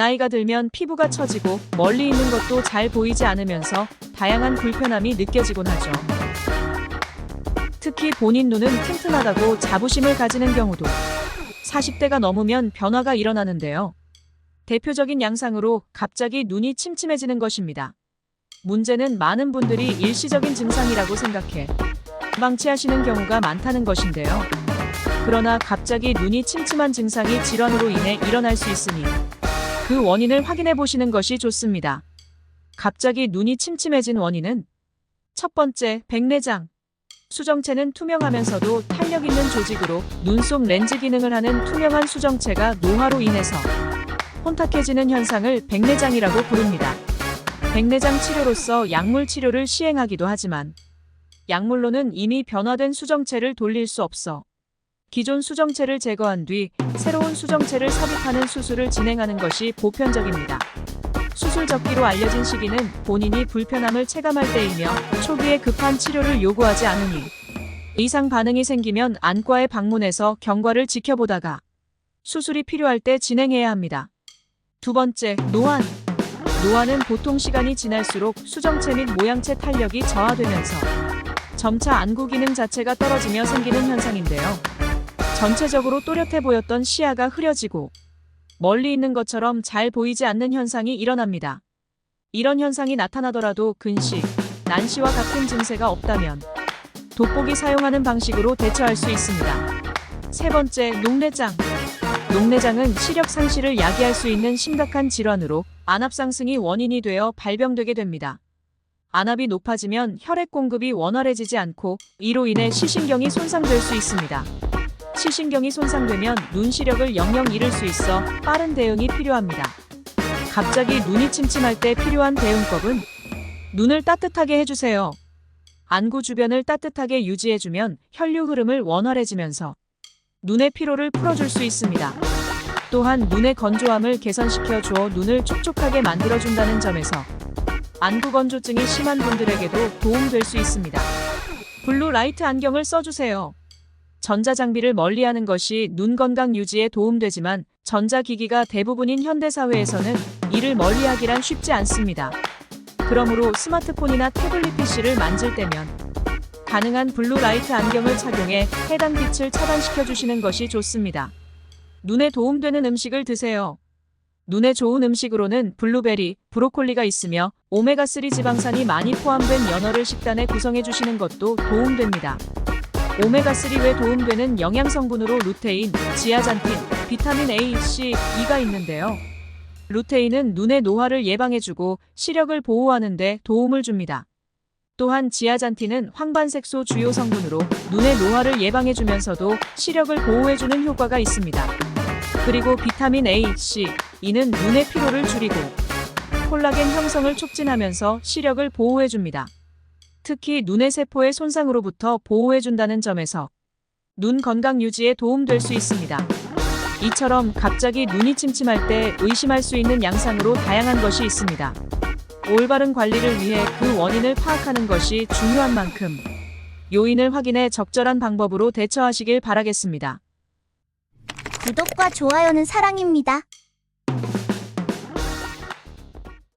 나이가 들면 피부가 처지고 멀리 있는 것도 잘 보이지 않으면서 다양한 불편함이 느껴지곤 하죠. 특히 본인 눈은 튼튼하다고 자부심을 가지는 경우도 40대가 넘으면 변화가 일어나는데요. 대표적인 양상으로 갑자기 눈이 침침해지는 것입니다. 문제는 많은 분들이 일시적인 증상이라고 생각해 망치하시는 경우가 많다는 것인데요. 그러나 갑자기 눈이 침침한 증상이 질환으로 인해 일어날 수 있으니 그 원인을 확인해 보시는 것이 좋습니다. 갑자기 눈이 침침해진 원인은 첫 번째, 백내장. 수정체는 투명하면서도 탄력 있는 조직으로 눈속 렌즈 기능을 하는 투명한 수정체가 노화로 인해서 혼탁해지는 현상을 백내장이라고 부릅니다. 백내장 치료로서 약물 치료를 시행하기도 하지만 약물로는 이미 변화된 수정체를 돌릴 수 없어 기존 수정체를 제거한 뒤 새로운 수정체를 삽입하는 수술을 진행하는 것이 보편적입니다. 수술 적기로 알려진 시기는 본인이 불편함을 체감할 때이며 초기에 급한 치료를 요구하지 않으니 이상 반응이 생기면 안과에 방문해서 경과를 지켜보다가 수술이 필요할 때 진행해야 합니다. 두 번째, 노안. 노안은 보통 시간이 지날수록 수정체 및 모양체 탄력이 저하되면서 점차 안구 기능 자체가 떨어지며 생기는 현상인데요. 전체적으로 또렷해 보였던 시야가 흐려지고 멀리 있는 것처럼 잘 보이지 않는 현상이 일어납니다. 이런 현상이 나타나더라도 근시, 난시와 같은 증세가 없다면 돋보기 사용하는 방식으로 대처할 수 있습니다. 세 번째, 녹내장. 녹내장은 시력 상실을 야기할 수 있는 심각한 질환으로 안압 상승이 원인이 되어 발병되게 됩니다. 안압이 높아지면 혈액 공급이 원활해지지 않고 이로 인해 시신경이 손상될 수 있습니다. 시신경이 손상되면 눈 시력을 영영 잃을 수 있어 빠른 대응이 필요합니다. 갑자기 눈이 침침할 때 필요한 대응법은 눈을 따뜻하게 해주세요. 안구 주변을 따뜻하게 유지해주면 혈류 흐름을 원활해지면서 눈의 피로를 풀어줄 수 있습니다. 또한 눈의 건조함을 개선시켜 주어 눈을 촉촉하게 만들어준다는 점에서 안구 건조증이 심한 분들에게도 도움될 수 있습니다. 블루 라이트 안경을 써주세요. 전자장비를 멀리하는 것이 눈 건강 유지에 도움되지만 전자기기가 대부분인 현대사회에서는 이를 멀리하기란 쉽지 않습니다. 그러므로 스마트폰이나 태블릿 PC를 만질 때면 가능한 블루라이트 안경을 착용해 해당 빛을 차단시켜 주시는 것이 좋습니다. 눈에 도움되는 음식을 드세요. 눈에 좋은 음식으로는 블루베리, 브로콜리가 있으며 오메가3 지방산이 많이 포함된 연어를 식단에 구성해 주시는 것도 도움됩니다. 오메가3 외 도움되는 영양 성분으로 루테인, 지아잔틴, 비타민 A, C, E가 있는데요. 루테인은 눈의 노화를 예방해주고 시력을 보호하는 데 도움을 줍니다. 또한 지아잔틴은 황반색소 주요 성분으로 눈의 노화를 예방해주면서도 시력을 보호해주는 효과가 있습니다. 그리고 비타민 A, C, E는 눈의 피로를 줄이고 콜라겐 형성을 촉진하면서 시력을 보호해줍니다. 특히 눈의 세포의 손상으로부터 보호해준다는 점에서 눈 건강 유지에 도움될 수 있습니다. 이처럼 갑자기 눈이 침침할 때 의심할 수 있는 양상으로 다양한 것이 있습니다. 올바른 관리를 위해 그 원인을 파악하는 것이 중요한 만큼 요인을 확인해 적절한 방법으로 대처하시길 바라겠습니다. 구독과 좋아요는 사랑입니다.